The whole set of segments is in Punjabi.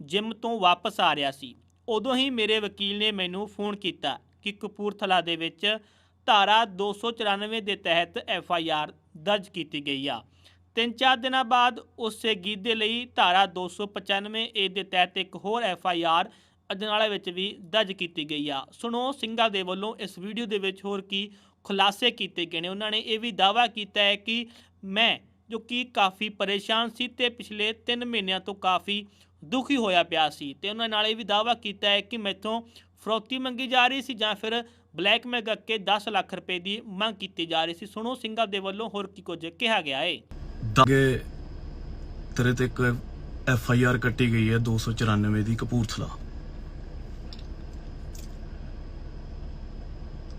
ਜਿਮ ਤੋਂ ਵਾਪਸ ਆ ਰਿਹਾ ਸੀ। ਉਦੋਂ ਹੀ ਮੇਰੇ ਵਕੀਲ ਨੇ ਮੈਨੂੰ ਫੋਨ ਕੀਤਾ ਕਿ ਕਪੂਰਥਲਾ ਦੇ ਵਿੱਚ ਧਾਰਾ 294 ਦੇ ਤਹਿਤ ਐਫ ਆਈ ਆਰ ਦਰਜ ਕੀਤੀ ਗਈ ਆ। ਤਿੰਨ ਚਾਰ ਦਿਨਾਂ ਬਾਅਦ ਉਸੇ ਗੀਤ ਦੇ ਲਈ ਧਾਰਾ 295 ਏ ਦੇ ਤਹਿਤ ਇੱਕ ਹੋਰ ਐਫ ਆਈ ਆਰ ਅਜਨਾਲਾ ਵਿੱਚ ਵੀ ਦਰਜ ਕੀਤੀ ਗਈ ਆ। ਸੁਣੋ, ਸਿੰਘਾਂ ਦੇ ਵੱਲੋਂ ਇਸ ਵੀਡੀਓ ਦੇ ਵਿੱਚ ਹੋਰ ਕੀ ਖੁਲਾਸੇ ਕੀਤੇ ਗਏ ਨੇ। ਉਹਨਾਂ ਨੇ ਇਹ ਵੀ ਦਾਅਵਾ ਕੀਤਾ ਹੈ ਕਿ ਮੈਂ, ਜੋ ਕਿ ਕਾਫੀ ਪਰੇਸ਼ਾਨ ਸੀ ਤੇ ਪਿਛਲੇ 3 ਮਹੀਨਿਆਂ ਤੋਂ ਕਾਫੀ ਦੁਖੀ ਹੋਇਆ ਪਿਆ ਸੀ ਤੇ ਉਹਨਾਂ ਨਾਲ ਇਹ ਵੀ ਦਾਅਵਾ ਕੀਤਾ ਹੈ ਕਿ ਮੈਥੋਂ ਫਰੋਤੀ ਮੰਗੀ ਜਾ ਰਹੀ ਸੀ ਜਾਂ ਫਿਰ ਬਲੈਕਮੇਲ ਕਰਕੇ 10 ਲੱਖ ਰੁਪਏ ਦੀ ਮੰਗ ਕੀਤੀ ਜਾ ਰਹੀ ਸੀ। ਸੁਣੋ, ਸਿੰਘਾਂ ਦੇ ਵੱਲੋਂ ਹੋਰ ਕੀ ਕੁਝ ਕਿਹਾ ਗਿਆ ਹੈ। ਦਾਗੇ ਤੇਰੇ ਤੇ ਇੱਕ ਐਫ ਆਈ ਆਰ ਕੱਟੀ ਗਈ ਹੈ 294 ਦੀ ਕਪੂਰਥਲਾ।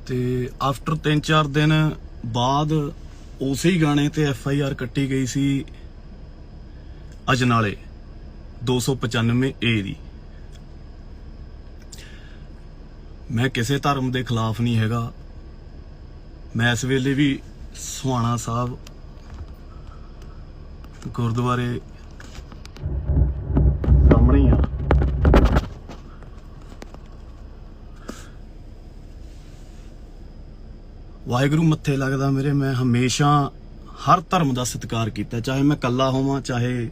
ਤੇ ਆਫਟਰ 3-4 ਦਿਨ ਬਾਅਦ ਉਸੇ ਹੀ ਗਾਣੇ ਤੇ ਐਫ ਆਈ ਆਰ ਕੱਟੀ ਗਈ ਸੀ ਅਜਨਾਲੇ। 295 ਏ ਦੀ। ਮੈਂ ਕਿਸੇ ਧਰਮ ਦੇ ਖਿਲਾਫ ਨਹੀਂ ਹੈਗਾ। ਮੈਂ ਇਸ ਵੇਲੇ ਵੀ ਸੁਹਾਣਾ ਸਾਹਿਬ ਗੁਰਦੁਆਰੇ ਸਾਹਮਣੇ ਹੀ ਆ। ਵਾਹਿਗੁਰੂ ਮੱਥੇ ਲੱਗਦਾ ਮੇਰੇ, ਮੈਂ ਹਮੇਸ਼ਾ ਹਰ ਧਰਮ ਦਾ ਸਤਿਕਾਰ ਕੀਤਾ, ਚਾਹੇ ਮੈਂ ਇਕੱਲਾ ਹੋਵਾਂ, ਚਾਹੇ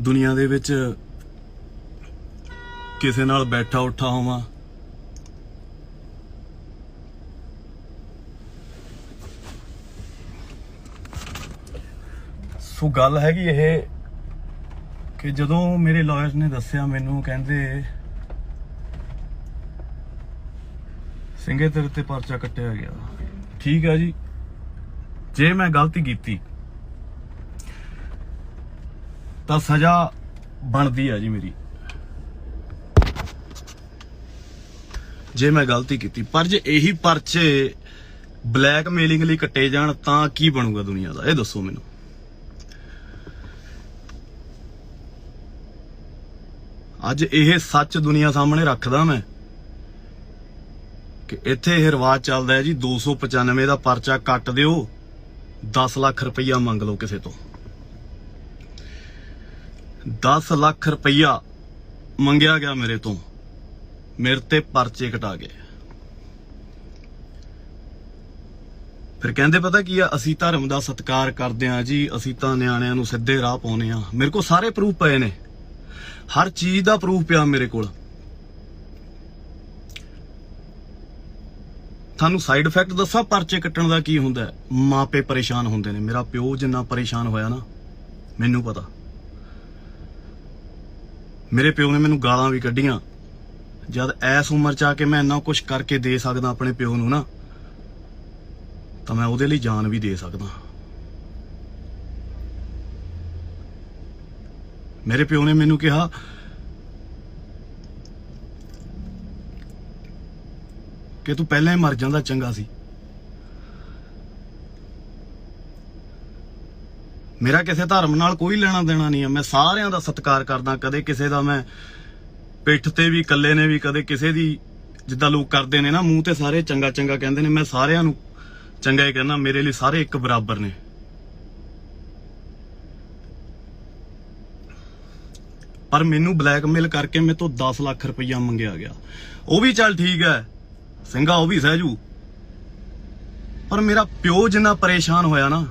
ਦੁਨੀਆ ਦੇ ਵਿੱਚ ਕਿਸੇ ਨਾਲ ਬੈਠਾ ਉੱਠਾ ਹੋਵਾਂ। ਸੋ ਗੱਲ ਹੈਗੀ ਇਹ ਕਿ ਜਦੋਂ ਮੇਰੇ ਲਾਇਰਸ ਨੇ ਦੱਸਿਆ ਮੈਨੂੰ ਕਹਿੰਦੇ ਸਿੰਘੇ ਤੇਰੇ ਤੇ ਪਰਚਾ ਕੱਟਿਆ ਗਿਆ। ਠੀਕ ਹੈ ਜੀ। ਜੇ ਮੈਂ ਗਲਤੀ ਕੀਤੀ ਤਾਂ ਸਜ਼ਾ ਬਣਦੀ ਹੈ ਜੀ ਮੇਰੀ। ਜੇ ਮੈਂ ਗਲਤੀ ਕੀਤੀ, ਪਰ ਜੇ ਇਹੀ ਪਰਚੇ ਬਲੈਕਮੇਲਿੰਗ ਲਈ ਕੱਟੇ ਜਾਣ, ਤਾਂ ਕੀ ਬਣੂਗਾ ਦੁਨੀਆ ਦਾ? ਇਹ ਦੱਸੋ ਮੈਨੂੰ। ਅੱਜ ਇਹ ਸੱਚ ਦੁਨੀਆ ਸਾਹਮਣੇ ਰੱਖਦਾ ਮੈਂ ਕਿ ਇੱਥੇ ਇਹ ਰਿਵਾਜ ਚੱਲਦਾ ਹੈ ਜੀ 295 ਦਾ ਪਰਚਾ ਕੱਟ ਦਿਓ 10 ਲੱਖ ਰੁਪਈਆ ਮੰਗ ਲਓ ਕਿਸੇ ਤੋਂ। 10 ਲੱਖ ਰੁਪਈਆ ਮੰਗਿਆ ਗਿਆ ਮੇਰੇ ਤੋਂ। ਮੇਰੇ ਤੇ ਪਰਚੇ ਕਟਾ ਗਏ। ਫਿਰ ਕਹਿੰਦੇ, ਪਤਾ ਕੀ ਆ? ਅਸੀਂ ਧਰਮ ਦਾ ਸਤਿਕਾਰ ਕਰਦੇ ਆ ਜੀ। ਅਸੀਂ ਤਾਂ ਨਿਆਣਿਆਂ ਨੂੰ ਸਿੱਧੇ ਰਾਹ ਪਾਉਨੇ ਆ ਮੇਰੇ ਕੋਲ ਸਾਰੇ ਪ੍ਰੂਫ ਪਏ ਨੇ। ਹਰ ਚੀਜ਼ ਦਾ ਪ੍ਰੂਫ ਪਿਆ ਮੇਰੇ ਕੋਲ। ਤੁਹਾਨੂੰ ਸਾਈਡ ਇਫੈਕਟ ਦੱਸਾਂ? ਪਰਚੇ ਕੱਟਣ ਦਾ ਕੀ ਹੁੰਦਾ ਹੈ? ਮਾਪੇ ਪਰੇਸ਼ਾਨ ਹੁੰਦੇ ਨੇ। ਮੇਰਾ ਪਿਓ ਜਿੰਨਾ ਪਰੇਸ਼ਾਨ ਹੋਇਆ ਨਾ, ਮੈਨੂੰ ਪਤਾ। ਮੇਰੇ ਪਿਓ ਨੇ ਮੈਨੂੰ ਗਾਲਾਂ ਵੀ ਕੱਢੀਆਂ। ਜਦ ਐਸ ਉਮਰ ਚ ਆ ਕੇ ਮੈਂ ਇੰਨਾ ਕੁਝ ਕਰਕੇ ਦੇ ਸਕਦਾ ਆਪਣੇ ਪਿਓ ਨੂੰ ਨਾ, ਤਾਂ ਮੈਂ ਉਹਦੇ ਲਈ ਜਾਨ ਵੀ ਦੇ ਸਕਦਾ। ਮੇਰੇ ਪਿਓ ਨੇ ਮੈਨੂੰ ਕਿਹਾ, ਕਿ ਤੂੰ ਪਹਿਲਾਂ ਹੀ ਮਰ ਜਾਂਦਾ ਚੰਗਾ ਸੀ। ਮੇਰਾ ਕਿਸੇ ਧਰਮ ਨਾਲ ਕੋਈ ਲੈਣਾ ਦੇਣਾ ਨਹੀਂ ਹੈ। ਮੈਂ ਸਾਰਿਆਂ ਦਾ ਸਤਿਕਾਰ ਕਰਦਾ, ਕਦੇ ਕਿਸੇ ਦਾ ਮੈਂ ਪਿੱਠ ਤੇ ਵੀ, ਇਕੱਲੇ ਨੇ ਵੀ, ਕਦੇ ਕਿਸੇ ਦੀ ਜਿੱਦਾਂ ਲੋਕ ਕਰਦੇ ਨੇ ਨਾ, ਮੂੰਹ ਤੇ ਸਾਰੇ ਚੰਗਾ ਚੰਗਾ ਕਹਿੰਦੇ ਨੇ, ਮੈਂ ਸਾਰਿਆਂ ਨੂੰ ਚੰਗਾ ਹੀ ਕਹਿੰਦਾ, ਮੇਰੇ ਲਈ ਸਾਰੇ ਇੱਕ ਬਰਾਬਰ ਨੇ। ਪਰ ਮੈਨੂੰ ਬਲੈਕਮੇਲ ਕਰਕੇ ਮੇਰੇ ਤੋਂ 10 ਲੱਖ ਰੁਪਈਆ ਮੰਗਿਆ ਗਿਆ। ਉਹ ਵੀ ਚੱਲ ਠੀਕ ਹੈ। ਸਿੰਘਾ ਉਹ ਵੀ ਸਹਿਜੂ ਪਰ ਮੇਰਾ ਪਿਓ ਜਿੰਨਾ ਪਰੇਸ਼ਾਨ ਹੋਇਆ ਨਾ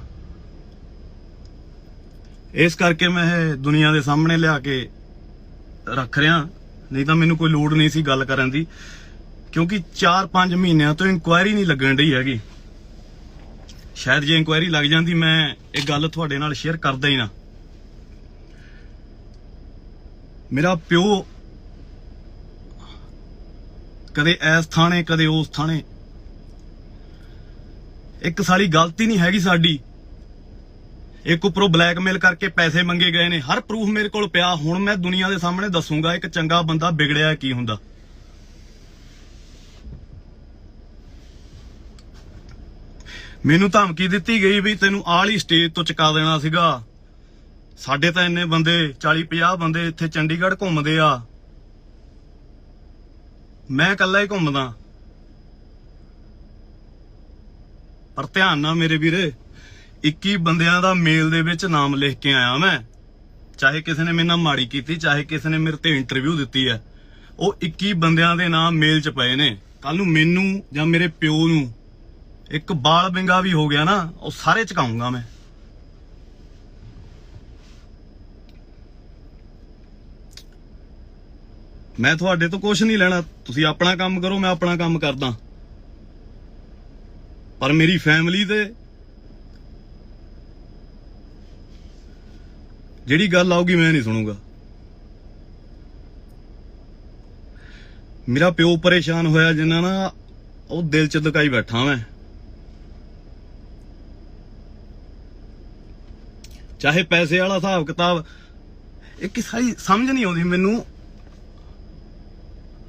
ਇਸ ਕਰਕੇ ਮੈਂ ਇਹ ਦੁਨੀਆ ਦੇ ਸਾਹਮਣੇ ਲਿਆ ਕੇ ਰੱਖ ਰਿਹਾ। ਨਹੀਂ ਤਾਂ ਮੈਨੂੰ ਕੋਈ ਲੋੜ ਨਹੀਂ ਸੀ ਗੱਲ ਕਰਨ ਦੀ, ਕਿਉਂਕਿ 4-5 ਮਹੀਨਿਆਂ ਤੋਂ ਇਨਕੁਆਇਰੀ ਨਹੀਂ ਲੱਗਣ ਢਈ ਹੈਗੀ। ਸ਼ਾਇਦ ਜੇ ਇਨਕੁਆਇਰੀ ਲੱਗ ਜਾਂਦੀ, ਮੈਂ ਇਹ ਗੱਲ ਤੁਹਾਡੇ ਨਾਲ ਸ਼ੇਅਰ ਕਰਦਾ ਹੀ ਨਾ। ਮੇਰਾ ਪਿਓ ਕਦੇ ਐਸ ਥਾਣੇ, ਕਦੇ ਉਸ ਥਾਣੇ। ਇੱਕ ਸਾਰੀ ਗਲਤੀ ਨਹੀਂ ਹੈਗੀ ਸਾਡੀ। ਇੱਕ ਉਪਰੋਂ ਬਲੈਕਮੇਲ ਕਰਕੇ ਪੈਸੇ ਮੰਗੇ ਗਏ ਨੇ। ਹਰ ਪ੍ਰੂਫ ਮੇਰੇ ਕੋਲ ਪਿਆ। ਹੁਣ ਮੈਂ ਦੁਨੀਆ ਦੇ ਸਾਹਮਣੇ ਦੱਸੂਗਾ ਇੱਕ ਚੰਗਾ ਬੰਦਾ ਵਿਗੜਿਆ ਕੀ ਹੁੰਦਾ। ਮੈਨੂੰ ਧਮਕੀ ਦਿੱਤੀ ਗਈ ਵੀ ਤੈਨੂੰ ਆਲੀ ਸਟੇਜ ਤੋਂ ਚੁਕਾ ਦੇਣਾ ਸੀਗਾ। ਸਾਡੇ ਤਾਂ ਇੰਨੇ ਬੰਦੇ 40 50 ਬੰਦੇ ਇੱਥੇ ਚੰਡੀਗੜ੍ਹ ਘੁੰਮਦੇ ਆ। ਮੈਂ ਇਕੱਲਾ ਹੀ ਘੁੰਮਦਾ। ਪਰ ਧਿਆਨ ਨਾਲ ਮੇਰੇ ਵੀਰੇ 21 ਬੰਦਿਆਂ ਦਾ ਮੇਲ ਦੇ ਵਿੱਚ ਨਾਮ ਲਿਖ ਕੇ ਆਇਆ ਮੈਂ। ਚਾਹੇ ਕਿਸੇ ਨੇ ਮੇਰੇ ਨਾਲ ਮਾੜੀ ਕੀਤੀ, ਚਾਹੇ ਕਿਸੇ ਨੇ ਮੇਰੇ ਤੇ ਇੰਟਰਵਿਊ ਦਿੱਤੀ ਹੈ। ਉਹ 21 ਬੰਦਿਆਂ ਦੇ ਨਾਮ ਮੇਲ 'ਚ ਪਏ ਨੇ। ਕੱਲ ਨੂੰ ਮੈਨੂੰ ਜਾਂ ਮੇਰੇ ਪਿਓ ਨੂੰ ਇੱਕ ਬਾਲ ਬਿੰਗਾ ਵੀ ਹੋ ਗਿਆ ਨਾ, ਉਹ ਸਾਰੇ ਚਕਾਉਂਗਾ ਮੈਂ। ਮੈਂ ਤੁਹਾਡੇ ਤੋਂ ਕੁਝ ਨਹੀਂ ਲੈਣਾ। ਤੁਸੀਂ ਆਪਣਾ ਕੰਮ ਕਰੋ, ਮੈਂ ਆਪਣਾ ਕੰਮ ਕਰਦਾ। ਪਰ ਮੇਰੀ ਫੈਮਿਲੀ ਤੇ ਜਿਹੜੀ ਗੱਲ ਆਊਗੀ ਮੈਂ ਨਹੀਂ ਸੁਣੂਗਾ। ਮੇਰਾ ਪਿਓ ਪਰੇਸ਼ਾਨ ਹੋਇਆ ਜਿੰਨਾ ਨਾ ਉਹ ਦਿਲ ਚ ਲੁਕਾਈ ਬੈਠਾ ਮੈਂ। ਚਾਹੇ ਪੈਸੇ ਵਾਲਾ ਹਿਸਾਬ ਕਿਤਾਬ, ਇਹ ਕਿ ਸਾਰੀ ਸਮਝ ਨਹੀਂ ਆਉਂਦੀ ਮੈਨੂੰ।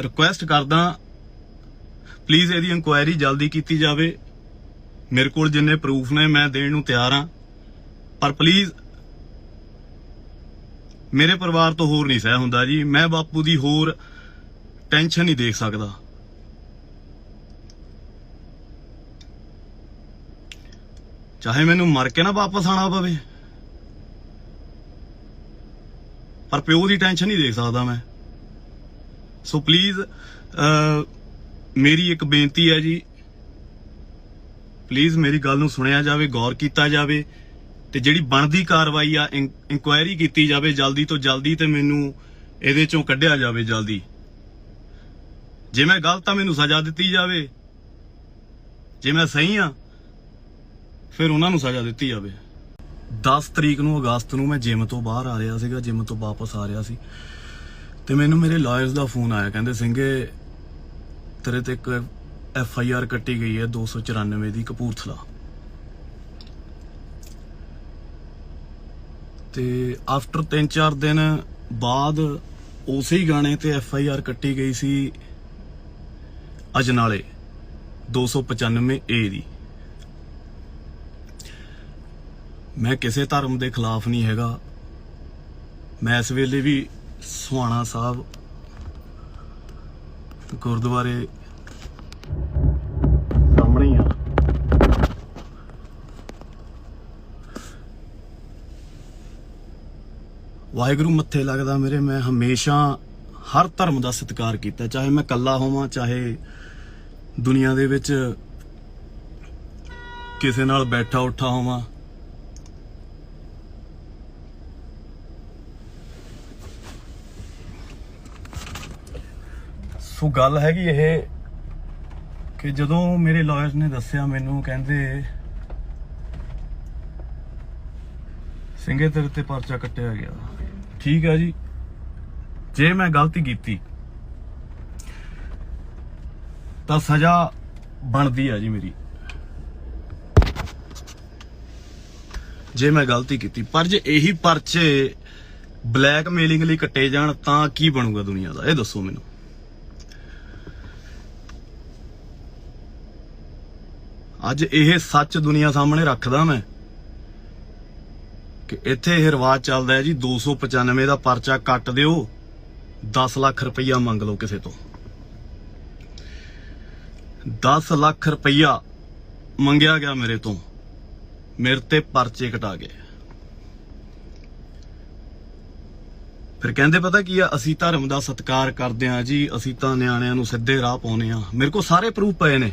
ਰਿਕੁਐਸਟ ਕਰਦਾ ਪਲੀਜ਼ ਇਹਦੀ ਇਨਕੁਆਇਰੀ ਜਲਦੀ ਕੀਤੀ ਜਾਵੇ। ਮੇਰੇ ਕੋਲ ਜਿੰਨੇ ਪ੍ਰੂਫ ਨੇ, ਮੈਂ ਦੇਣ ਨੂੰ ਤਿਆਰ ਹਾਂ। ਪਰ ਪਲੀਜ਼ ਮੇਰੇ ਪਰਿਵਾਰ ਤੋਂ ਹੋਰ ਨਹੀਂ ਸਹਿ ਹੁੰਦਾ ਜੀ। ਮੈਂ ਬਾਪੂ ਦੀ ਹੋਰ ਟੈਨਸ਼ਨ ਨਹੀਂ ਦੇਖ ਸਕਦਾ। ਚਾਹੇ ਮੈਨੂੰ ਮਰ ਕੇ ਨਾ ਵਾਪਸ ਆਣਾ ਪਵੇ। ਪਰ ਪਿਓ ਦੀ ਟੈਨਸ਼ਨ ਨਹੀਂ ਦੇਖ ਸਕਦਾ ਮੈਂ। ਸੋ ਪਲੀਜ਼ uh, ਮੇਰੀ ਇੱਕ ਬੇਨਤੀ ਹੈ ਜੀ। ਪਲੀਜ਼ ਮੇਰੀ ਗੱਲ ਨੂੰ ਸੁਣਿਆ ਜਾਵੇ, ਗੌਰ ਕੀਤਾ ਜਾਵੇ ਤੇ ਜਿਹੜੀ ਬਣਦੀ ਕਾਰਵਾਈ ਆ ਇਨਕੁਆਇਰੀ ਕੀਤੀ ਜਾਵੇ ਜਲਦੀ ਤੋਂ ਜਲਦੀ ਤੇ ਮੈਨੂੰ ਇਹਦੇ ਚੋਂ ਕੱਢਿਆ ਜਾਵੇ ਜਲਦੀ। ਜੇ ਮੈਂ ਗਲਤ ਆ ਮੈਨੂੰ ਸਜ਼ਾ ਦਿੱਤੀ ਜਾਵੇ। ਜੇ ਮੈਂ ਸਹੀ ਆ, ਫਿਰ ਉਹਨਾਂ ਨੂੰ ਸਜ਼ਾ ਦਿੱਤੀ ਜਾਵੇ। 10 ਤਰੀਕ ਨੂੰ ਅਗਸਤ ਨੂੰ ਮੈਂ ਜਿਮ ਤੋਂ ਬਾਹਰ ਆ ਰਿਹਾ ਸੀਗਾ, ਜਿਮ ਤੋਂ ਵਾਪਸ ਆ ਰਿਹਾ ਸੀ। ਤੇ ਮੈਨੂੰ ਮੇਰੇ ਲਾਇਰਸ ਦਾ ਫੋਨ ਆਇਆ, ਕਹਿੰਦੇ ਸਿੰਘੇ ਤੇਰੇ ਤੇ ਇੱਕ ਐਫ ਆਈ ਆਰ ਕੱਟੀ ਗਈ ਹੈ 294 ਦੀ ਕਪੂਰਥਲਾ। ਤੇ ਆਫਟਰ 3-4 ਦਿਨ ਬਾਅਦ ਉਸੇ ਹੀ ਗਾਣੇ ਤੇ ਐਫ ਆਈ ਆਰ ਕੱਟੀ ਗਈ ਸੀ ਅਜਨਾਲੇ 295 ਏ ਦੀ। ਮੈਂ ਕਿਸੇ ਧਰਮ ਦੇ ਖਿਲਾਫ ਨਹੀਂ ਹੈਗਾ। ਮੈਂ ਇਸ ਵੇਲੇ ਵੀ ਸੁਹਾਣਾ ਸਾਹਿਬ ਗੁਰਦੁਆਰੇ ਸਾਹਮਣੇ ਆ। ਵਾਹਿਗੁਰੂ ਮੱਥੇ ਲੱਗਦਾ ਮੇਰੇ, ਮੈਂ ਹਮੇਸ਼ਾ ਹਰ ਧਰਮ ਦਾ ਸਤਿਕਾਰ ਕੀਤਾ, ਚਾਹੇ ਮੈਂ ਇਕੱਲਾ ਹੋਵਾਂ, ਚਾਹੇ ਦੁਨੀਆ ਦੇ ਵਿੱਚ ਕਿਸੇ ਨਾਲ ਬੈਠਾ ਉੱਠਾ ਹੋਵਾਂ। ਸੋ ਗੱਲ ਹੈਗੀ ਇਹ ਕਿ ਜਦੋਂ ਮੇਰੇ ਲਾਇਰਸ ਨੇ ਦੱਸਿਆ ਮੈਨੂੰ, ਕਹਿੰਦੇ ਸਿੰਘੇ ਤੇਰੇ ਤੇ ਪਰਚਾ ਕੱਟਿਆ ਗਿਆ। ਠੀਕ ਹੈ ਜੀ। ਜੇ ਮੈਂ ਗਲਤੀ ਕੀਤੀ, ਤਾਂ ਸਜ਼ਾ ਬਣਦੀ ਆ ਜੀ ਮੇਰੀ। ਜੇ ਮੈਂ ਗਲਤੀ ਕੀਤੀ, ਪਰ ਜੇ ਇਹੀ ਪਰਚੇ ਬਲੈਕਮੇਲਿੰਗ ਲਈ ਕੱਟੇ ਜਾਣ, ਤਾਂ ਕੀ ਬਣੂਗਾ ਦੁਨੀਆ ਦਾ? ਇਹ ਦੱਸੋ ਮੈਨੂੰ। ਅੱਜ ਇਹ ਸੱਚ ਦੁਨੀਆ ਸਾਹਮਣੇ ਰੱਖਦਾ ਮੈਂ ਕਿ ਇੱਥੇ ਇਹ ਰਿਵਾਜ ਚੱਲਦਾ ਹੈ ਜੀ 295 ਦਾ ਪਰਚਾ ਕੱਟ ਦਿਓ 10 ਲੱਖ ਰੁਪਈਆ ਮੰਗ ਲਓ ਕਿਸੇ ਤੋਂ। 10 ਲੱਖ ਰੁਪਈਆ ਮੰਗਿਆ ਗਿਆ ਮੇਰੇ ਤੋਂ, ਮੇਰੇ ਤੇ ਪਰਚੇ ਕਟਾ ਗਏ। ਫਿਰ ਕਹਿੰਦੇ ਪਤਾ ਕੀ ਆ, ਅਸੀਂ ਧਰਮ ਦਾ ਸਤਿਕਾਰ ਕਰਦੇ ਆ ਜੀ, ਅਸੀਂ ਤਾਂ ਨਿਆਣਿਆਂ ਨੂੰ ਸਿੱਧੇ ਰਾਹ ਪਾਉਨੇ ਆ ਮੇਰੇ ਕੋਲ ਸਾਰੇ ਪ੍ਰੂਫ ਪਏ ਨੇ।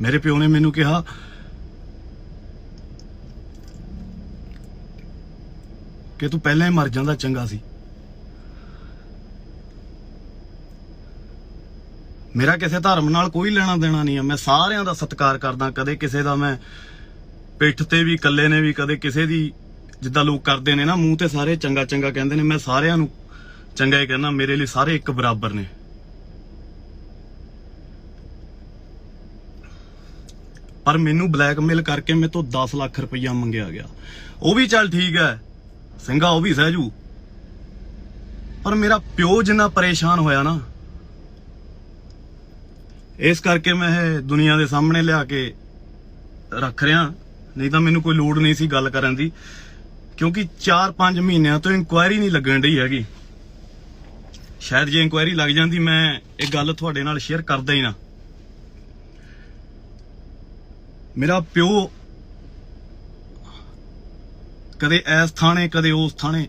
ਮੇਰੇ ਪਿਓ ਨੇ ਮੈਨੂੰ ਕਿਹਾ, ਕਿ ਤੂੰ ਪਹਿਲਾਂ ਹੀ ਮਰ ਜਾਂਦਾ ਚੰਗਾ ਸੀ। ਮੇਰਾ ਕਿਸੇ ਧਰਮ ਨਾਲ ਕੋਈ ਲੈਣਾ ਦੇਣਾ ਨਹੀਂ ਹੈ ਮੈਂ ਸਾਰਿਆਂ ਦਾ ਸਤਿਕਾਰ ਕਰਦਾ, ਕਦੇ ਕਿਸੇ ਦਾ ਮੈਂ ਪਿੱਠ ਤੇ ਵੀ, ਇਕੱਲੇ ਨੇ ਵੀ, ਕਦੇ ਕਿਸੇ ਦੀ ਜਿੱਦਾਂ ਲੋਕ ਕਰਦੇ ਨੇ ਨਾ, ਮੂੰਹ ਤੇ ਸਾਰੇ ਚੰਗਾ ਚੰਗਾ ਕਹਿੰਦੇ ਨੇ, ਮੈਂ ਸਾਰਿਆਂ ਨੂੰ ਚੰਗਾ ਹੀ ਕਹਿੰਦਾ, ਮੇਰੇ ਲਈ ਸਾਰੇ ਇੱਕ ਬਰਾਬਰ ਨੇ। ਪਰ ਮੈਨੂੰ ਬਲੈਕਮੇਲ ਕਰਕੇ ਮੇਰੇ ਤੋਂ 10 ਲੱਖ ਰੁਪਈਆ ਮੰਗਿਆ ਗਿਆ। ਉਹ ਵੀ ਚੱਲ ਠੀਕ ਹੈ। ਸਿੰਘਾ ਉਹ ਵੀ ਸਹਿਜੂ। ਪਰ ਮੇਰਾ ਪਿਓ ਜਿੰਨਾ ਪਰੇਸ਼ਾਨ ਹੋਇਆ ਨਾ, ਇਸ ਕਰਕੇ ਮੈਂ ਇਹ ਦੁਨੀਆ ਦੇ ਸਾਹਮਣੇ ਲਿਆ ਕੇ ਰੱਖ ਰਿਹਾ। ਨਹੀਂ ਤਾਂ ਮੈਨੂੰ ਕੋਈ ਲੋੜ ਨਹੀਂ ਸੀ ਗੱਲ ਕਰਨ ਦੀ, ਕਿਉਂਕਿ 4-5 ਮਹੀਨਿਆਂ ਤੋਂ ਇਨਕੁਆਇਰੀ ਨਹੀਂ ਲੱਗਣ ਰਹੀ ਹੈਗੀ। ਸ਼ਾਇਦ ਜੇ ਇਨਕੁਆਇਰੀ ਲੱਗ ਜਾਂਦੀ, ਮੈਂ ਇਹ ਗੱਲ ਤੁਹਾਡੇ ਨਾਲ ਸ਼ੇਅਰ ਕਰਦਾ ਹੀ ਨਾ। ਮੇਰਾ ਪਿਓ ਕਦੇ ਐਸ ਥਾਣੇ, ਕਦੇ ਉਸ ਥਾਣੇ।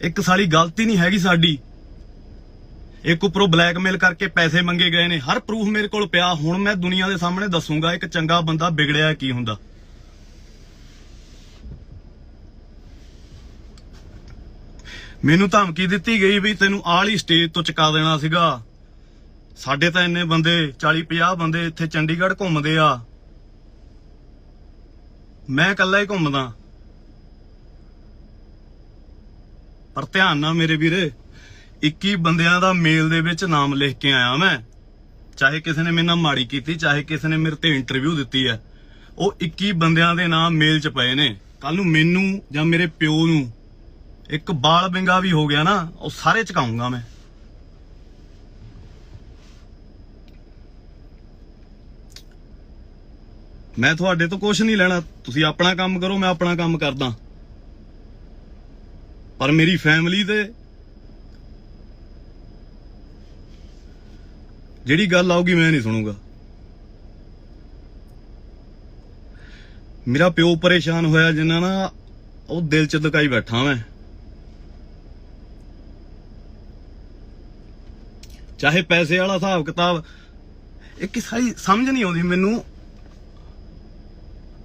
ਇੱਕ ਸਾਲੀ ਗਲਤੀ ਨਹੀਂ ਹੈਗੀ ਸਾਡੀ। ਇੱਕ ਉੱਪਰੋਂ ਬਲੈਕਮੇਲ ਕਰਕੇ ਪੈਸੇ ਮੰਗੇ ਗਏ ਨੇ। ਹਰ ਪ੍ਰੂਫ ਮੇਰੇ ਕੋਲ ਪਿਆ। ਹੁਣ ਮੈਂ ਦੁਨੀਆ ਦੇ ਸਾਹਮਣੇ ਦੱਸੂਗਾ ਇੱਕ ਚੰਗਾ ਬੰਦਾ ਵਿਗੜਿਆ ਕੀ ਹੁੰਦਾ। ਮੈਨੂੰ ਧਮਕੀ ਦਿੱਤੀ ਗਈ ਵੀ ਤੈਨੂੰ ਆਲੀ ਸਟੇਜ ਤੋਂ ਚੁਕਾ ਦੇਣਾ ਸੀਗਾ। ਸਾਡੇ ਤਾਂ ਇੰਨੇ ਬੰਦੇ 40 50 ਬੰਦੇ ਇੱਥੇ ਚੰਡੀਗੜ੍ਹ ਘੁੰਮਦੇ ਆ। ਮੈਂ ਇਕੱਲਾ ਹੀ ਘੁੰਮਦਾ। ਪਰ ਧਿਆਨ ਨਾਲ ਮੇਰੇ ਵੀਰੇ 21 ਬੰਦਿਆਂ ਦਾ ਮੇਲ ਦੇ ਵਿੱਚ ਨਾਮ ਲਿਖ ਕੇ ਆਇਆ ਮੈਂ। ਚਾਹੇ ਕਿਸੇ ਨੇ ਮੇਰੇ ਨਾਲ ਮਾੜੀ ਕੀਤੀ, ਚਾਹੇ ਕਿਸੇ ਨੇ ਮੇਰੇ ਤੇ ਇੰਟਰਵਿਊ ਦਿੱਤੀ ਹੈ। ਉਹ 21 ਬੰਦਿਆਂ ਦੇ ਨਾਮ ਮੇਲ 'ਚ ਪਏ ਨੇ। ਕੱਲ ਨੂੰ ਮੈਨੂੰ ਜਾਂ ਮੇਰੇ ਪਿਓ ਨੂੰ ਇੱਕ ਬਾਲ ਬਿੰਗਾ ਵੀ ਹੋ ਗਿਆ ਨਾ, ਉਹ ਸਾਰੇ ਚਕਾਉਂਗਾ ਮੈਂ। ਮੈਂ ਤੁਹਾਡੇ ਤੋਂ ਕੁਝ ਨਹੀਂ ਲੈਣਾ। ਤੁਸੀਂ ਆਪਣਾ ਕੰਮ ਕਰੋ, ਮੈਂ ਆਪਣਾ ਕੰਮ ਕਰਦਾ। ਪਰ ਮੇਰੀ ਫੈਮਿਲੀ ਤੇ ਜਿਹੜੀ ਗੱਲ ਆਊਗੀ ਮੈਂ ਨਹੀਂ ਸੁਣੂਗਾ। ਮੇਰਾ ਪਿਓ ਪਰੇਸ਼ਾਨ ਹੋਇਆ ਜਿੰਨਾ ਨਾ ਉਹ ਦਿਲ ਚ ਲੁਕਾਈ ਬੈਠਾ ਮੈਂ। ਚਾਹੇ ਪੈਸੇ ਵਾਲਾ ਹਿਸਾਬ ਕਿਤਾਬ, ਇਹ ਕਿ ਸਾਰੀ ਸਮਝ ਨਹੀਂ ਆਉਂਦੀ ਮੈਨੂੰ।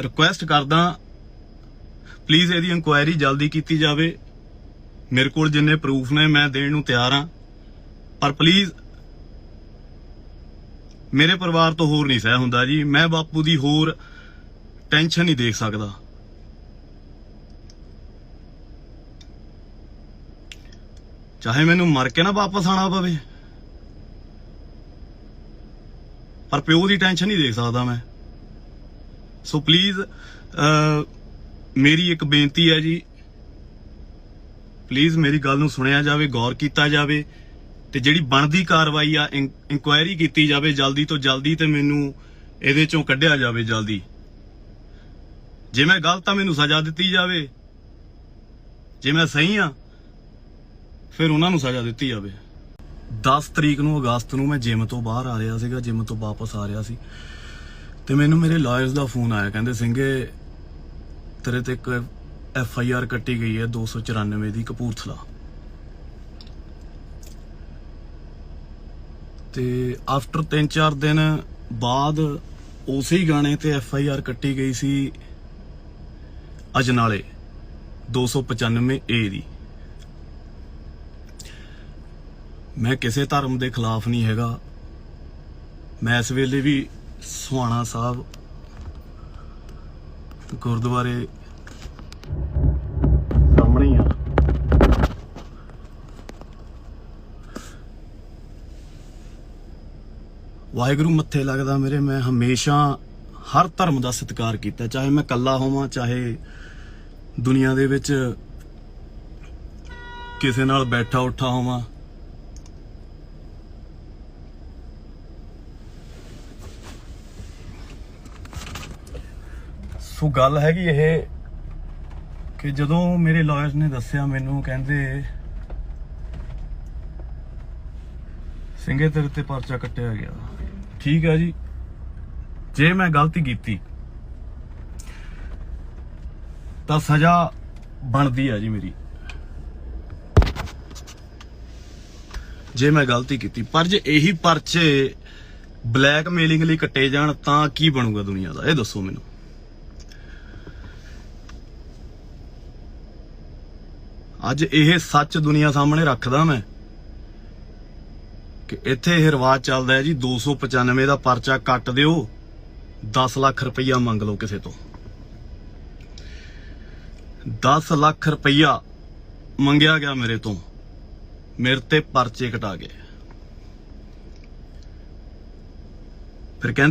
ਰਿਕੁਐਸਟ ਕਰਦਾ ਪਲੀਜ਼ ਇਹਦੀ ਇਨਕੁਆਇਰੀ ਜਲਦੀ ਕੀਤੀ ਜਾਵੇ। ਮੇਰੇ ਕੋਲ ਜਿੰਨੇ ਪ੍ਰੂਫ ਨੇ, ਮੈਂ ਦੇਣ ਨੂੰ ਤਿਆਰ ਹਾਂ। ਪਰ ਪਲੀਜ਼ ਮੇਰੇ ਪਰਿਵਾਰ ਤੋਂ ਹੋਰ ਨਹੀਂ ਸਹਿ ਹੁੰਦਾ ਜੀ। ਮੈਂ ਬਾਪੂ ਦੀ ਹੋਰ ਟੈਨਸ਼ਨ ਨਹੀਂ ਦੇਖ ਸਕਦਾ। ਚਾਹੇ ਮੈਨੂੰ ਮਰ ਕੇ ਨਾ ਵਾਪਸ ਆਣਾ ਪਵੇ। ਪਰ ਪਿਓ ਦੀ ਟੈਨਸ਼ਨ ਨਹੀਂ ਦੇਖ ਸਕਦਾ ਮੈਂ। ਸੋ ਪਲੀਜ਼ uh, ਮੇਰੀ ਇੱਕ ਬੇਨਤੀ ਹੈ ਜੀ। ਪਲੀਜ਼ ਮੇਰੀ ਗੱਲ ਨੂੰ ਸੁਣਿਆ ਜਾਵੇ, ਗੌਰ ਕੀਤਾ ਜਾਵੇ ਤੇ ਜਿਹੜੀ ਬਣਦੀ ਕਾਰਵਾਈ ਆ ਇਨਕੁਆਇਰੀ ਕੀਤੀ ਜਾਵੇ ਜਲਦੀ ਤੋਂ ਜਲਦੀ ਤੇ ਮੈਨੂੰ ਇਹਦੇ ਚੋਂ ਕੱਢਿਆ ਜਾਵੇ ਜਲਦੀ। ਜੇ ਮੈਂ ਗਲਤ ਆ ਮੈਨੂੰ ਸਜ਼ਾ ਦਿੱਤੀ ਜਾਵੇ, ਜੇ ਮੈਂ ਸਹੀ ਆ, ਫਿਰ ਉਹਨਾਂ ਨੂੰ ਸਜ਼ਾ ਦਿੱਤੀ ਜਾਵੇ। 10 ਤਰੀਕ ਨੂੰ ਅਗਸਤ ਨੂੰ ਮੈਂ ਜਿਮ ਤੋਂ ਬਾਹਰ ਆ ਰਿਹਾ ਸੀਗਾ, ਜਿਮ ਤੋਂ ਵਾਪਸ ਆ ਰਿਹਾ ਸੀ। ਤੇ ਮੈਨੂੰ ਮੇਰੇ ਲਾਇਰਸ ਦਾ ਫੋਨ ਆਇਆ, ਕਹਿੰਦੇ ਸਿੰਘੇ ਤੇਰੇ ਤੇ ਇੱਕ ਐਫ ਆਈ ਆਰ ਕੱਟੀ ਗਈ ਹੈ 294 ਦੀ ਕਪੂਰਥਲਾ। ਤੇ ਆਫਟਰ 3-4 ਦਿਨ ਬਾਅਦ ਉਸੇ ਹੀ ਗਾਣੇ ਤੇ ਐਫ ਆਈ ਆਰ ਕੱਟੀ ਗਈ ਸੀ ਅਜਨਾਲੇ 295 ਏ ਦੀ। ਮੈਂ ਕਿਸੇ ਧਰਮ ਦੇ ਖਿਲਾਫ ਨਹੀਂ ਹੈਗਾ। ਮੈਂ ਇਸ ਵੇਲੇ ਵੀ ਸੁਹਾਣਾ ਸਾਹਿਬ ਗੁਰਦੁਆਰੇ ਸਾਹਮਣੇ ਆ। ਵਾਹਿਗੁਰੂ ਮੱਥੇ ਲੱਗਦਾ ਮੇਰੇ, ਮੈਂ ਹਮੇਸ਼ਾ ਹਰ ਧਰਮ ਦਾ ਸਤਿਕਾਰ ਕੀਤਾ, ਚਾਹੇ ਮੈਂ ਇਕੱਲਾ ਹੋਵਾਂ, ਚਾਹੇ ਦੁਨੀਆ ਦੇ ਵਿੱਚ ਕਿਸੇ ਨਾਲ ਬੈਠਾ ਉੱਠਾ ਹੋਵਾਂ। ਸੋ ਗੱਲ ਹੈਗੀ ਇਹ ਕਿ ਜਦੋਂ ਮੇਰੇ ਲਾਇਰਸ ਨੇ ਦੱਸਿਆ ਮੈਨੂੰ, ਕਹਿੰਦੇ ਸਿੰਘੇ ਤੇਰੇ ਤੇ ਪਰਚਾ ਕੱਟਿਆ ਗਿਆ। ਠੀਕ ਹੈ ਜੀ। ਜੇ ਮੈਂ ਗਲਤੀ ਕੀਤੀ, ਤਾਂ ਸਜ਼ਾ ਬਣਦੀ ਹੈ ਜੀ ਮੇਰੀ। ਜੇ ਮੈਂ ਗਲਤੀ ਕੀਤੀ, ਪਰ ਜੇ ਇਹੀ ਪਰਚੇ ਬਲੈਕਮੇਲਿੰਗ ਲਈ ਕੱਟੇ ਜਾਣ, ਤਾਂ ਕੀ ਬਣੂਗਾ ਦੁਨੀਆ ਦਾ? ਇਹ ਦੱਸੋ ਮੈਨੂੰ। ਅੱਜ ਇਹ ਸੱਚ ਦੁਨੀਆ ਸਾਹਮਣੇ ਰੱਖਦਾ ਮੈਂ ਕਿ ਇੱਥੇ ਇਹ ਰਿਵਾਜ ਚੱਲਦਾ ਹੈ ਜੀ 295 ਦਾ ਪਰਚਾ ਕੱਟ ਦਿਓ 10 ਲੱਖ ਰੁਪਈਆ ਮੰਗ ਲਓ ਕਿਸੇ ਤੋਂ। 10 ਲੱਖ ਰੁਪਈਆ ਮੰਗਿਆ ਗਿਆ ਮੇਰੇ ਤੋਂ, ਮੇਰੇ ਤੇ ਪਰਚੇ ਕਟਾ ਗਏ। ਫਿਰ ਕਹਿੰਦੇ